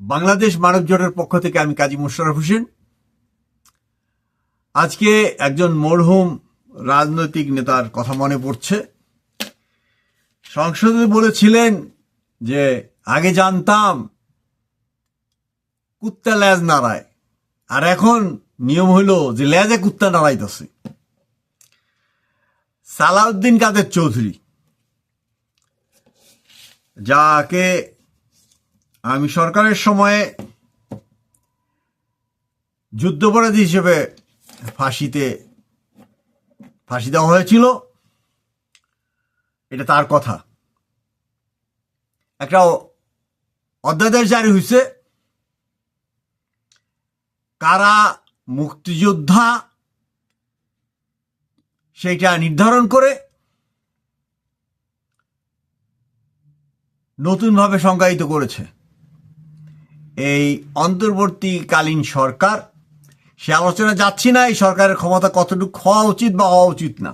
বাংলাদেশ মানব জোটের পক্ষ থেকে আমি কাজী মোশারফ হোসেন। আজকে একজন মরহুম রাজনৈতিক নেতার কথা মনে পড়ছে। সংসদে বলেছিলেন যে, আগে জানতাম কুত্তা ল্যাজ নাড়ায়। আর এখন নিয়ম হইল যে ল্যাজে কুত্তা নাড়াইতেছে। সালাউদ্দিন কাদের চৌধুরী? যাকে আমি সরকারের সময়ে যুদ্ধপরাধী হিসেবে ফাঁসিতে, ফাঁসি দেওয়া হয়েছিল, এটা তার কথা। একটা অধ্যাদেশ জারি হয়েছে, কারা মুক্তিযোদ্ধা, সেইটা নির্ধারণ করে নতুনভাবে সংজ্ঞায়িত করেছে। এই অন্তর্বর্তীকালীন সরকার, সে আলোচনা যাচ্ছি না, এই সরকারের ক্ষমতা কতটুকু হওয়া উচিত বা হওয়া উচিত না।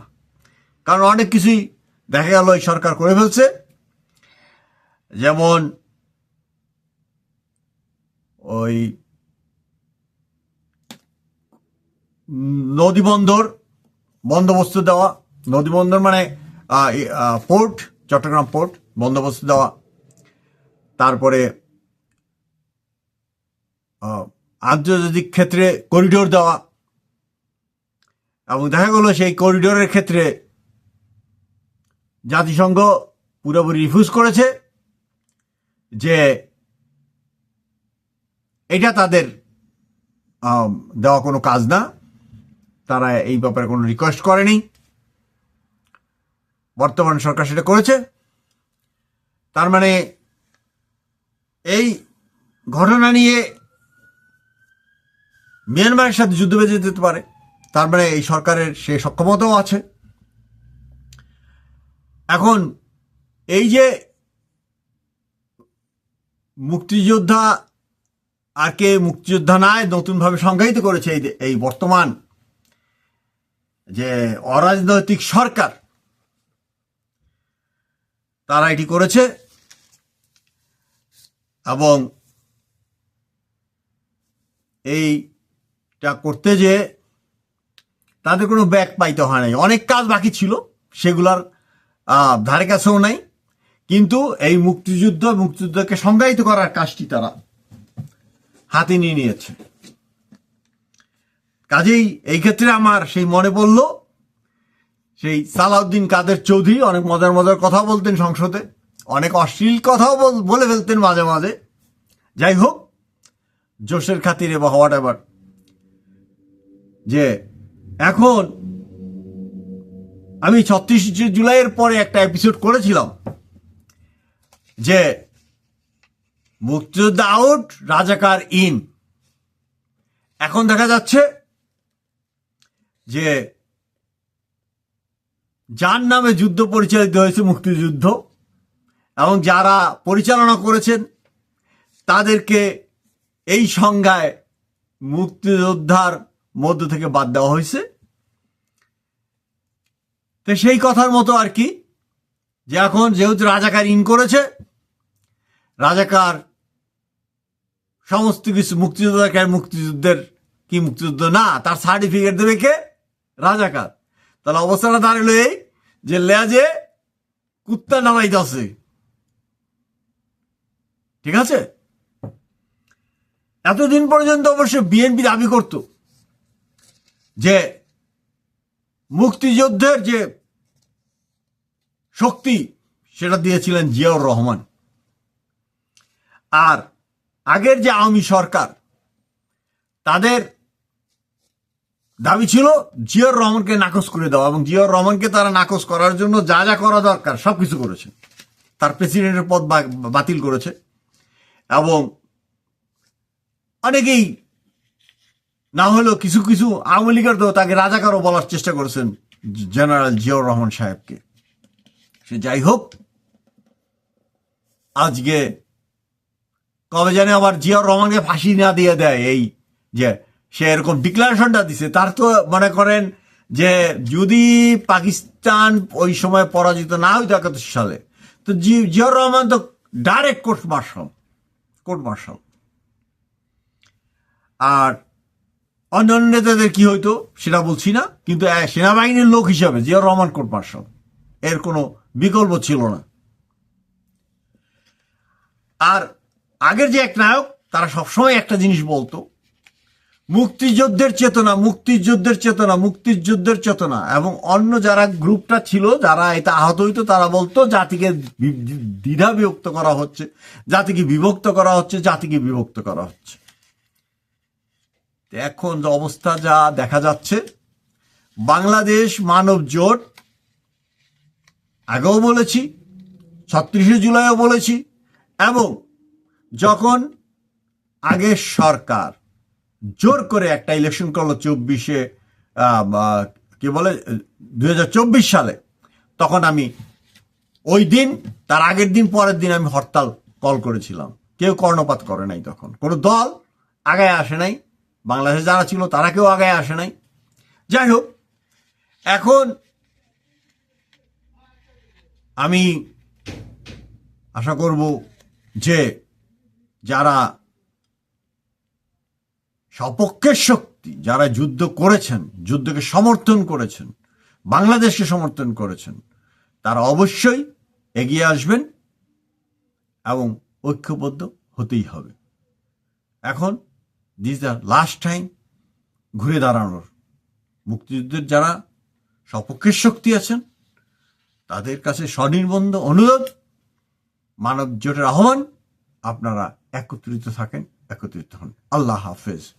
কারণ অনেক কিছুই দেখা গেল এই সরকার করে ফেলছে। যেমন ওই নদী বন্দর, বন্দোবস্ত দেওয়া, নদী বন্দর মানে পোর্ট, চট্টগ্রাম পোর্ট, বন্দোবস্ত দেওয়া। তারপরে আন্তর্জাতিক ক্ষেত্রে করিডোর দেওয়া এবং দেখা গেল সেই করিডোরের ক্ষেত্রে জাতিসংঘ পুরোপুরি রিফিউজ করেছে যে এটা তাদের দেওয়া কোনো কাজ না। তারা এই ব্যাপারে কোনো রিকোয়েস্ট করেনি। বর্তমান সরকার সেটা করেছে। তার মানে এই ঘটনা নিয়ে মিয়ানমারের সাথে যুদ্ধ বেঁধে যেতে পারে। তার মানে এই সরকারের সে সক্ষমতাও আছে। এখন এই যে মুক্তিযোদ্ধা আর কে মুক্তিযোদ্ধা নয়, নতুনভাবে সংজ্ঞায়িত করেছে এই এই বর্তমান যে অরাজনৈতিক সরকার, তারা এটি করেছে। এবং এইটা করতে যে তাদের কোনো ব্যাক পাইতে হয় নাই। অনেক কাজ বাকি ছিল, সেগুলার ধারে কাছেও নাই। কিন্তু এই মুক্তিযুদ্ধ, মুক্তিযুদ্ধকে সংজ্ঞায়িত করার কাজটি তারা হাতে নিয়ে নিয়েছে। কাজেই এই ক্ষেত্রে আমার সেই মনে পড়ল, সেই সালাউদ্দিন কাদের চৌধুরী অনেক মজার মজার কথা বলতেন সংসদে। অনেক অশ্লীল কথাও বল- ফেলতেন মাঝে মাঝে। যাই হোক, জোশের খাতিরে বা হোয়াট এভার যে এখন আমি ছত্রিশ জুলাইয়ের পরে একটা এপিসোড করেছিলাম, যে মুক্তিযোদ্ধা আউট রাজাকার ইন এখন দেখা যাচ্ছে যে যার নামে যুদ্ধ পরিচালিত হয়েছে মুক্তিযুদ্ধ এবং যারা পরিচালনা করেছেন, তাদেরকে এই সংজ্ঞায় মুক্তিযোদ্ধার মধ্য থেকে বাদ দেওয়া হয়েছে। তো সেই কথার মতো আর কি, যে এখন যেহেতু রাজাকার ইন করেছে, রাজাকার সমস্ত কিছু মুক্তিযোদ্ধাকে মুক্তিযুদ্ধের কি মুক্তিযুদ্ধ? না, তার সার্টিফিকেট দেবে কে? রাজাকার। তাহলে অবস্থাটা দাঁড়াল এই যে লেজে কুত্তা নামাইতেছে। ঠিক আছে? এতদিন পর্যন্ত অবশ্য বিএনপি দাবি করত যে মুক্তিযুদ্ধের যে শক্তি, সেটা দিয়েছিলেন জিয়াউর রহমান। আর আগের যে আওয়ামী সরকার, তাদের দাবি ছিল জিয়াউর রহমানকে নাকচ করে দেওয়া এবং জিয়াউর রহমানকে তারা নাকচ করার জন্য যা যা করা দরকার, সবকিছু করেছে। তার প্রেসিডেন্টের পদ বাতিল করেছে। এবং অনেকেই না হলেও কিছু কিছু আওয়ামী লীগের তো তাকে রাজাকারও বলার চেষ্টা করেছেন জেনারেল জিয়াউর রহমান সাহেবকে। সে যাই হোক, আজকে কবে জানে আবার জিয়াউর রহমানকে ফাঁসি না দিয়ে দেয় এই যে সে এরকম ডিক্লারেশনটা দিছে। তার তো মনে করেন যে যদি পাকিস্তান ওই সময় পরাজিত না হইতো একাত্তর সালে, তো জিয়াউর রহমান তো direct court martial court martial. আর অন্যান্য নেতাদের কি হইতো সেটা বলছি না, কিন্তু সেনাবাহিনীর লোক হিসাবে জিয়া রহমান কোর্ট মার্শাল, এর কোনো বিকল্প ছিল না। আর আগের যে এক নায়ক, তারা সবসময় একটা জিনিস বলতো মুক্তিযুদ্ধের চেতনা মুক্তিযুদ্ধের চেতনা মুক্তিযুদ্ধের চেতনা। এবং অন্য যারা গ্রুপটা ছিল, যারা এটা আহত হইতো, তারা বলতো, জাতিকে দ্বিধা বিভক্ত করা হচ্ছে, জাতিকে বিভক্ত করা হচ্ছে, জাতিকে বিভক্ত করা হচ্ছে। এখন যে অবস্থা যা দেখা যাচ্ছে, বাংলাদেশ মানব জোট, আগেও বলেছি, ছত্রিশে জুলাইও বলেছি, এবং যখন আগের সরকার জোর করে একটা ইলেকশন করল চব্বিশে কি বলে দু হাজার চব্বিশ সালে। তখন আমি ওই দিন, তার আগের দিন, পরের দিন আমি হরতাল কল করেছিলাম। কেউ কর্ণপাত করে নাই তখন। কোনো দল আগায় আসে নাই। বাংলাদেশে যারা ছিল, তারা কেউ আগায় আসে নাই। যাই হোক, এখন আমি আশা করব যে যারা সপক্ষের শক্তি যারা যুদ্ধ করেছেন, যুদ্ধকে সমর্থন করেছেন, বাংলাদেশকে সমর্থন করেছেন, তারা অবশ্যই এগিয়ে আসবেন এবং ঐক্যবদ্ধ হতেই হবে। এখন দিস দ্য লাস্ট টাইম ঘুরে দাঁড়ানোর। মুক্তিযুদ্ধের যারা সপক্ষের শক্তি আছেন, তাদের কাছে স্বনির্বন্ধ অনুরোধ, মানব জোটের আহ্বান, আপনারা একত্রিত থাকেন, একত্রিত হন। আল্লাহ হাফেজ।